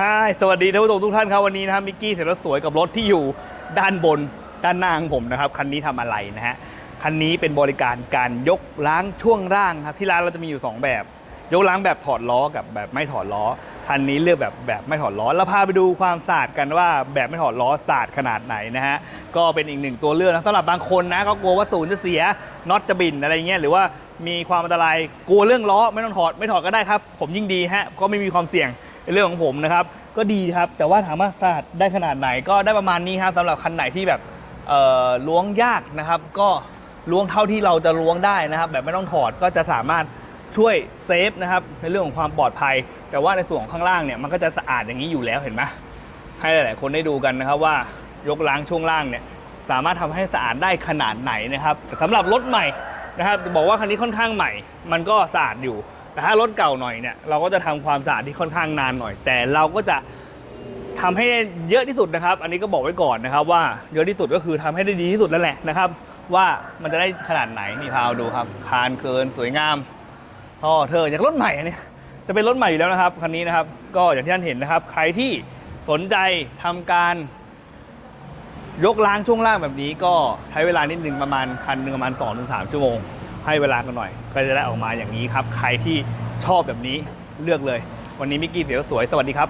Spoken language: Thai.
ฮายสวัสดีท่านผู้ชมทุกท่านครับวันนี้นะครับมิกกี้เสร็จรถสวยกับรถที่อยู่ด้านบนด้านหน้าของผมนะครับ คันนี้ทำอะไรนะฮะ คันนี้เป็นบริการการยกล้างช่วงล่างครับ ที่ร้านเราจะมีอยู่ 2 แบบ ยกล้างแบบถอดล้อกับแบบไม่ถอดล้อ คันนี้เลือกแบบแบบไม่ถอดล้อ แล้วพาไปดูความสะอาดกันว่าแบบไม่ถอดล้อสะอาดขนาดไหนนะฮะ ก็เป็นอีกหนึ่งตัวเลือกนะสำหรับบางคนนะก็กลัวว่าศูนย์จะเสียน็อตจะบินอะไรเงี้ยหรือว่ามีความอันตรายกลัวเรื่องล้อไม่ต้องถอดไม่ถอดก็ได้ครับ ผมยิ่งดีฮะก็ไม่มีความเสี่ยง เรื่องของผมนะครับ ก็ดีครับ แต่ว่าถามว่าสะอาดได้ขนาดไหนก็ได้ประมาณนี้ครับสำหรับคันไหนที่แบบล้วงยากนะครับ ก็ล้วงเท่าที่เราจะล้วงได้นะครับ แบบไม่ต้องถอดก็จะสามารถช่วยเซฟนะครับในเรื่องของความปลอดภัย แต่ว่าในส่วนของข้างล่างเนี่ยมันก็จะสะอาดอย่างนี้อยู่แล้วเห็นไหมให้หลาย ๆ คนได้ดูกันนะครับว่ายกล้างช่วงล่างเนี่ยสามารถทำให้สะอาดได้ขนาดไหนนะครับแต่สำหรับรถใหม่นะครับบอกว่าคันนี้ค่อนข้างใหม่ มันก็สะอาดอยู่ แต่ถ้ารถเก่าหน่อยเนี่ยเราก็จะทำความสะอาดที่ค่อนข้างนานหน่อย แต่เราก็จะทำให้เยอะที่สุดนะครับ อันนี้ก็บอกไว้ก่อนนะครับ ว่าเยอะที่สุดก็คือทำให้ได้ดีที่สุดแล้วแหละนะครับ ว่ามันจะได้ขนาดไหนนี่พาเอาดูครับ คานเคินสวยงามท่อเธออย่างรถใหม่อันนี้จะเป็นรถใหม่อยู่แล้วนะครับคันนี้นะครับ ก็อย่างที่ท่านเห็นนะครับ ใครที่สนใจทำการยกล้างช่วงล่างแบบนี้ก็ใช้เวลานิดนึงประมาณคันหนึ่งประมาณ2อถึงสชั่วโมง ให้เวลากันหน่อย ก็จะได้ออกมาอย่างนี้ครับ ใครที่ชอบแบบนี้เลือกเลย วันนี้มิกกี้เสียวสวยสวัสดีครับ